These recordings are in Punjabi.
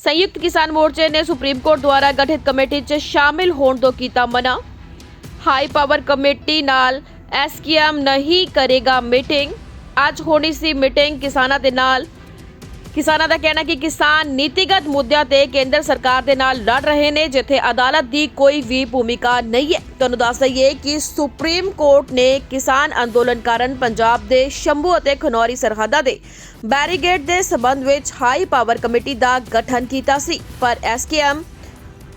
ਸੰਯੁਕਤ ਕਿਸਾਨ ਮੋਰਚੇ ਨੇ ਸੁਪਰੀਮ ਕੋਰਟ ਦੁਆਰਾ ਗਠਿਤ ਕਮੇਟੀ 'ਚ ਸ਼ਾਮਿਲ ਹੋਣ ਤੋਂ ਕੀਤਾ ਮਨਾ ਹਾਈ ਪਾਵਰ ਕਮੇਟੀ ਨਾਲ ਐਸਕੇਐਮ ਨਹੀਂ ਕਰੇਗਾ ਮੀਟਿੰਗ ਅੱਜ ਹੋਣੀ ਸੀ ਮੀਟਿੰਗ ਕਿਸਾਨਾਂ ਦੇ ਨਾਲ ਕਿਸਾਨਾਂ ਦਾ ਕਹਿਣਾ ਕਿ ਕਿਸਾਨ ਨੀਤੀਗਤ ਮੁੱਦਿਆਂ ਤੇ ਕੇਂਦਰ ਸਰਕਾਰ ਦੇ ਨਾਲ ਲੜ ਰਹੇ ਨੇ, ਜਿੱਥੇ ਅਦਾਲਤ ਦੀ ਕੋਈ ਵੀ ਭੂਮਿਕਾ ਨਹੀਂ ਹੈ। ਤੁਹਾਨੂੰ ਦੱਸ ਦਈਏ ਕਿ ਸੁਪਰੀਮ ਕੋਰਟ ਨੇ ਕਿਸਾਨ ਅੰਦੋਲਨ ਕਾਰਨ ਪੰਜਾਬ ਦੇ ਸ਼ੰਭੂ ਅਤੇ ਖਨੌਰੀ ਸਰਹੱਦਾਂ ਦੇ ਬੈਰੀਗੇਡ ਦੇ ਸਬੰਧ ਵਿੱਚ ਹਾਈ ਪਾਵਰ ਕਮੇਟੀ ਦਾ ਗਠਨ ਕੀਤਾ ਸੀ, ਪਰ ਐਸਕੇਐਮ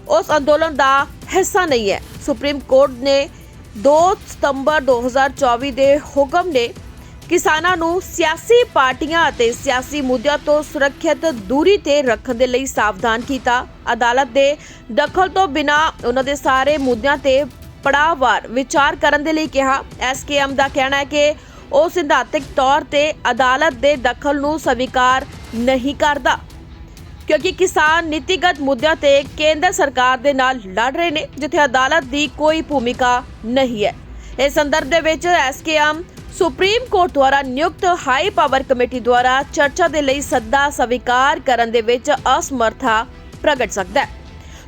ਉਸ ਅੰਦੋਲਨ ਦਾ ਹਿੱਸਾ ਨਹੀਂ ਹੈ। ਸੁਪਰੀਮ ਕੋਰਟ ਨੇ 2 ਸਤੰਬਰ 2024 ਦੇ ਹੁਕਮ ਨੇ ਕਿਸਾਨਾਂ ਨੂੰ ਸਿਆਸੀ ਪਾਰਟੀਆਂ ਅਤੇ ਸਿਆਸੀ ਮੁੱਦਿਆਂ ਤੋਂ ਸੁਰੱਖਿਅਤ ਦੂਰੀ ਤੇ ਰੱਖਣ ਦੇ ਲਈ ਸਾਵਧਾਨ ਕੀਤਾ। ਅਦਾਲਤ ਦੇ ਦਖਲ ਤੋਂ ਬਿਨਾ ਉਹਨਾਂ ਦੇ ਸਾਰੇ ਮੁੱਦਿਆਂ ਤੇ ਪੜਾਅਵਾਰ ਵਿਚਾਰ ਕਰਨ ਦੇ ਲਈ ਕਿਹਾ। ਐਸਕੇਐਮ ਦਾ ਕਹਿਣਾ ਹੈ ਕਿ ਉਹ ਸਿਧਾਂਤਕ ਤੌਰ ਤੇ ਅਦਾਲਤ ਦੇ ਦਖਲ ਨੂੰ ਸਵੀਕਾਰ ਨਹੀਂ ਕਰਦਾ, ਕਿਉਂਕਿ ਕਿਸਾਨ ਨੀਤੀਗਤ ਮੁੱਦਿਆਂ ਤੇ ਕੇਂਦਰ ਸਰਕਾਰ ਦੇ ਨਾਲ ਲੜ ਰਹੇ ਨੇ, ਜਿੱਥੇ ਅਦਾਲਤ ਦੀ ਕੋਈ ਭੂਮਿਕਾ ਨਹੀਂ ਹੈ। ਇਸ ਸੰਦਰਭ ਦੇ ਵਿੱਚ ਐਸਕੇਐਮ ਸੁਪਰੀਮ ਕੋਰਟ ਦੁਆਰਾ ਨਿਯੁਕਤ ਹਾਈ ਪਾਵਰ ਕਮੇਟੀ ਦੁਆਰਾ ਚਰਚਾ ਦੇ ਲਈ ਸੱਦਾ ਸਵੀਕਾਰ ਕਰਨ ਦੇ ਵਿੱਚ ਅਸਮਰਥਾ ਪ੍ਰਗਟ ਸਕਦਾ ਹੈ।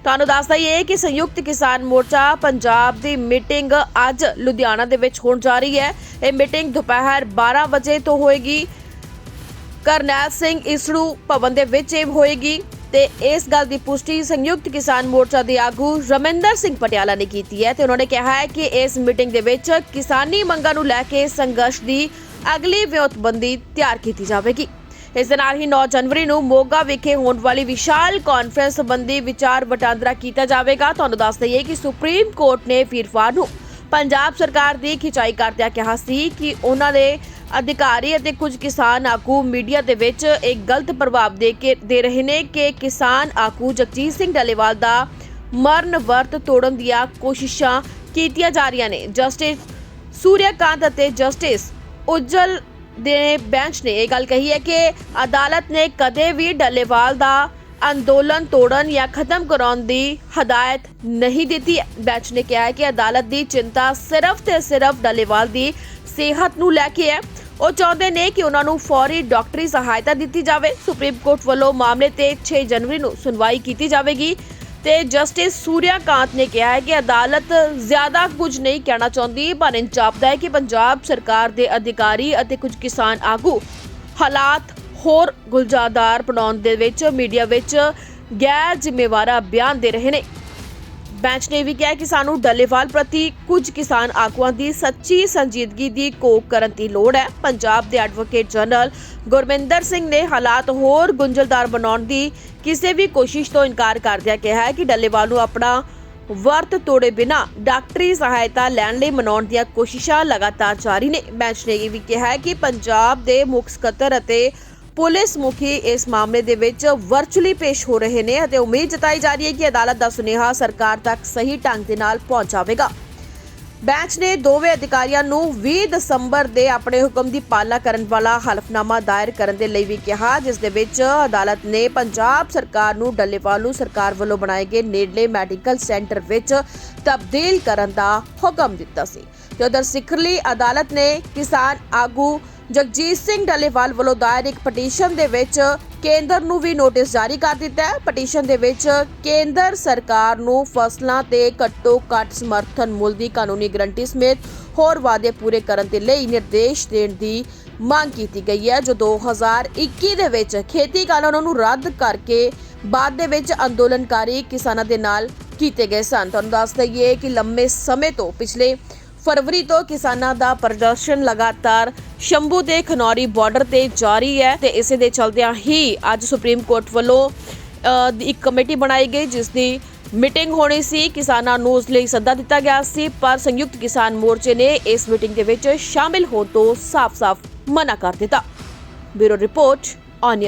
ਤੁਹਾਨੂੰ ਦੱਸ ਦਈਏ ਕਿ ਸੰਯੁਕਤ ਕਿਸਾਨ ਮੋਰਚਾ ਪੰਜਾਬ ਦੀ ਮੀਟਿੰਗ ਅੱਜ ਲੁਧਿਆਣਾ ਦੇ ਵਿੱਚ ਹੋਣ ਜਾ ਰਹੀ ਹੈ। ਇਹ ਮੀਟਿੰਗ ਦੁਪਹਿਰ 12 ਵਜੇ ਤੋਂ ਹੋਏਗੀ। ਕਰਨੈਲ ਸਿੰਘ ਇਸਰੂ ਭਵਨ ਦੇ ਵਿੱਚ ਇਹ ਹੋਏਗੀ। ਤੇ ਇਸ ਗੱਲ ਦੀ ਪੁਸ਼ਟੀ ਸੰਯੁਕਤ ਕਿਸਾਨ ਮੋਰਚਾ ਦੇ ਆਗੂ ਰਮਿੰਦਰ ਸਿੰਘ ਪਟਿਆਲਾ ਨੇ ਕੀਤੀ ਹੈ ਤੇ ਉਹਨਾਂ ਨੇ ਕਿਹਾ ਹੈ ਕਿ ਇਸ ਮੀਟਿੰਗ ਦੇ ਵਿੱਚ ਕਿਸਾਨੀ ਮੰਗਾਂ ਨੂੰ ਲੈ ਕੇ ਸੰਘਰਸ਼ ਦੀ ਅਗਲੀ ਵਿਉਂਤਬੰਦੀ ਤਿਆਰ ਕੀਤੀ ਜਾਵੇਗੀ। ਇਸ ਦੇ ਨਾਲ ਹੀ 9 ਜਨਵਰੀ ਨੂੰ ਮੋਗਾ ਵਿਖੇ ਹੋਣ ਵਾਲੀ ਵਿਸ਼ਾਲ ਕਾਨਫਰੰਸ ਸੰਬੰਧੀ ਵਿਚਾਰ ਵਟਾਂਦਰਾ ਕੀਤਾ ਜਾਵੇਗਾ। ਤੁਹਾਨੂੰ ਦੱਸ ਦਈਏ ਕਿ ਸੁਪਰੀਮ ਕੋਰਟ ਨੇ ਫੀਰਫਾਰ ਨੂੰ ਪੰਜਾਬ ਸਰਕਾਰ ਦੀ ਖਿਚਾਈ ਕਰਦਿਆਂ ਕਿਹਾ ਸੀ ਕਿ ਉਹਨਾਂ ਦੇ ਅਧਿਕਾਰੀ ਅਤੇ ਕੁਝ ਕਿਸਾਨ ਆਗੂ ਮੀਡੀਆ ਦੇ ਵਿੱਚ ਇੱਕ ਗਲਤ ਪ੍ਰਭਾਵ ਦੇ ਕੇ ਦੇ ਰਹੇ ਨੇ ਕਿ ਕਿਸਾਨ ਆਗੂ ਜਗਜੀਤ ਸਿੰਘ ਡੱਲੇਵਾਲ ਦਾ ਮਰਨ ਵਰਤ ਤੋੜਨ ਦੀਆਂ ਕੋਸ਼ਿਸ਼ਾਂ ਕੀਤੀਆਂ ਜਾ ਰਹੀਆਂ ਨੇ। ਜਸਟਿਸ ਸੂਰਿਆਕਾਂਤ ਅਤੇ ਜਸਟਿਸ ਉਜਲ ਦੇ ਬੈਂਚ ਨੇ ਇਹ ਗੱਲ ਕਹੀ ਹੈ ਕਿ ਅਦਾਲਤ ਨੇ ਕਦੇ ਵੀ ਡੱਲੇਵਾਲ ਦਾ ਅੰਦੋਲਨ ਤੋੜਨ ਜਾਂ ਖਤਮ ਕਰਾਉਣ ਦੀ ਹਦਾਇਤ ਨਹੀਂ ਦਿੱਤੀ। ਬੈਂਚ ਨੇ ਕਿਹਾ ਹੈ ਕਿ ਅਦਾਲਤ ਦੀ ਚਿੰਤਾ ਸਿਰਫ ਤੇ ਸਿਰਫ ਡੱਲੇਵਾਲ ਦੀ ਸਿਹਤ ਨੂੰ ਲੈ ਕੇ ਹੈ। ਉਹ ਚਾਹੁੰਦੇ ਨੇ ਕਿ ਉਹਨਾਂ ਨੂੰ ਫੌਰੀ ਡਾਕਟਰੀ ਸਹਾਇਤਾ ਦਿੱਤੀ ਜਾਵੇ। ਸੁਪਰੀਮ ਕੋਰਟ ਵੱਲੋਂ ਮਾਮਲੇ ਤੇ 6 ਜਨਵਰੀ ਨੂੰ ਸੁਣਵਾਈ ਕੀਤੀ ਜਾਵੇਗੀ ਤੇ ਜਸਟਿਸ ਸੂਰਿਆਕਾਂਤ ਨੇ ਕਿਹਾ ਹੈ ਕਿ ਅਦਾਲਤ ਜ਼ਿਆਦਾ ਕੁਝ ਨਹੀਂ ਕਹਿਣਾ ਚਾਹੁੰਦੀ, ਪਰ ਇੰਚਾਪਦਾ ਹੈ ਕਿ ਪੰਜਾਬ ਸਰਕਾਰ ਦੇ ਅਧਿਕਾਰੀ ਅਤੇ ਕੁਝ ਕਿਸਾਨ ਆਗੂ ਹਾਲਾਤ ਹੋਰ ਗੁਲਜ਼ਾਦਾਰ ਬਣਾਉਣ ਦੇ ਵਿੱਚ, ਮੀਡੀਆ ਵਿੱਚ ਗੈਰ ਜ਼ਿੰਮੇਵਾਰਾ ਬਿਆਨ ਦੇ ਰਹੇ ਨੇ। ਬੈਂਚ ਨੇ ਇਹ ਵੀ ਕਿਹਾ ਕਿ ਸਾਨੂੰ ਡੱਲੇਵਾਲ ਪ੍ਰਤੀ ਕੁਝ ਕਿਸਾਨ ਆਗੂਆਂ ਦੀ ਸੱਚੀ ਸੰਜੀਦਗੀ ਦੀ ਕੋਕ ਕਰਨ ਦੀ ਲੋੜ ਹੈ। ਪੰਜਾਬ ਦੇ ਐਡਵੋਕੇਟ ਜਨਰਲ ਗੁਰਮਿੰਦਰ ਸਿੰਘ ਨੇ ਹਾਲਾਤ ਹੋਰ ਗੁੰਝਲਦਾਰ ਬਣਾਉਣ ਦੀ ਕਿਸੇ ਵੀ ਕੋਸ਼ਿਸ਼ ਤੋਂ ਇਨਕਾਰ ਕਰਦਿਆਂ ਕਿਹਾ ਹੈ ਕਿ ਡੱਲੇਵਾਲ ਨੂੰ ਆਪਣਾ ਵਰਤ ਤੋੜੇ ਬਿਨਾ ਡਾਕਟਰੀ ਸਹਾਇਤਾ ਲੈਣ ਲਈ ਮਨਾਉਣ ਦੀਆਂ ਕੋਸ਼ਿਸ਼ਾਂ ਲਗਾਤਾਰ ਜਾਰੀ ਨੇ। ਬੈਂਚ ਨੇ ਇਹ ਵੀ ਕਿਹਾ ਹੈ ਕਿ ਪੰਜਾਬ ਦੇ ਮੁੱਖ ਸਕੱਤਰ ਅਤੇ ਪੁਲਿਸ ਮੁਖੀ ਇਸ ਮਾਮਲੇ ਦੇ ਵਿੱਚ ਵਰਚੁਅਲੀ ਪੇਸ਼ ਹੋ ਰਹੇ ਨੇ ਅਤੇ ਉਮੀਦ ਜਤਾਈ ਜਾ ਰਹੀ ਹੈ ਕਿ ਅਦਾਲਤ ਦਾ ਸੁਨੇਹਾ ਸਰਕਾਰ ਤੱਕ ਸਹੀ ਢੰਗ ਦੇ ਨਾਲ ਪਹੁੰਚਾਵੇਗਾ ਬੈਂਚ ਨੇ ਦੋਵੇਂ ਅਧਿਕਾਰੀਆਂ ਨੂੰ 20 ਦਸੰਬਰ ਦੇ ਆਪਣੇ ਹੁਕਮ ਦੀ ਪਾਲਣਾ ਕਰਨ ਵਾਲਾ ਹਲਫਨਾਮਾ ਦਾਇਰ ਕਰਨ ਦੇ ਲਈ ਵੀ ਕਿਹਾ, ਜਿਸ ਦੇ ਵਿੱਚ ਅਦਾਲਤ ਨੇ ਪੰਜਾਬ ਸਰਕਾਰ ਨੂੰ ਡੱਲੇਵਾਲੂ ਸਰਕਾਰ ਵੱਲੋਂ ਬਣਾਏ ਗਏ ਨੇੜਲੇ ਮੈਡੀਕਲ ਸੈਂਟਰ ਵਿੱਚ ਤਬਦੀਲ ਕਰਨ ਦਾ ਹੁਕਮ ਦਿੱਤਾ ਸੀ। ਤੇ ਉਧਰ ਸਿਖਰਲੀ ਅਦਾਲਤ ਨੇ ਕਿਸਾਨ ਆਗੂ ਜਗਜੀਤ ਸਿੰਘ ਡੱਲੇਵਾਲ ਵੱਲੋਂ ਦਾਇਰ ਇੱਕ ਪਟੀਸ਼ਨ ਦੇ ਵਿੱਚ ਕੇਂਦਰ ਨੂੰ ਵੀ ਨੋਟਿਸ ਜਾਰੀ ਕਰ ਦਿੱਤਾ ਹੈ। ਪਟੀਸ਼ਨ ਦੇ ਵਿੱਚ ਕੇਂਦਰ ਸਰਕਾਰ ਨੂੰ ਫਸਲਾਂ ਤੇ ਘੱਟੋ ਘੱਟ ਸਮਰਥਨ ਮੁੱਲ ਦੀ ਕਾਨੂੰਨੀ ਗਰੰਟੀ ਸਮੇਤ ਹੋਰ ਵਾਅਦੇ ਪੂਰੇ ਕਰਨ ਦੇ ਲਈ ਨਿਰਦੇਸ਼ ਦੇਣ ਦੀ ਮੰਗ ਕੀਤੀ ਗਈ ਹੈ। ਜੋ 2021 ਦੇ ਵਿੱਚ ਖੇਤੀ ਕਾਨੂੰਨਾਂ ਨੂੰ ਰੱਦ ਕਰਕੇ ਬਾਅਦ ਦੇ ਵਿੱਚ ਅੰਦੋਲਨਕਾਰੀ ਕਿਸਾਨਾਂ ਦੇ ਨਾਲ ਕੀਤੇ ਗਏ ਸਨ। ਤੁਹਾਨੂੰ ਦੱਸ ਦਈਏ ਕਿ ਲੰਮੇ ਸਮੇਂ ਤੋਂ ਪਿਛਲੇ ਫਰਵਰੀ ਤੋਂ ਕਿਸਾਨਾਂ ਦਾ ਪ੍ਰਦਰਸ਼ਨ ਲਗਾਤਾਰ ਸ਼ੰਭੂ ਦੇ ਖਨੌਰੀ ਬਾਰਡਰ ਤੇ ਜਾਰੀ ਹੈ ਤੇ ਇਸੇ ਦੇ ਚਲਦਿਆਂ ਹੀ ਅੱਜ ਸੁਪਰੀਮ ਕੋਰਟ ਵੱਲੋਂ ਅ, ਇੱਕ ਕਮੇਟੀ ਬਣਾਈ ਗਈ ਜਿਸ ਦੀ ਮੀਟਿੰਗ ਹੋਣੀ ਸੀ। ਕਿਸਾਨਾਂ ਨੂੰ ਉਸ ਲਈ ਸੱਦਾ ਦਿੱਤਾ ਗਿਆ ਸੀ ਪਰ ਸੰਯੁਕਤ ਕਿਸਾਨ ਮੋਰਚੇ ਨੇ ਇਸ ਮੀਟਿੰਗ ਦੇ ਵਿੱਚ ਸ਼ਾਮਿਲ ਹੋਣ ਤੋਂ ਸਾਫ਼-ਸਾਫ਼ ਮਨਾ ਕਰ ਦਿੱਤਾ। Bureau report on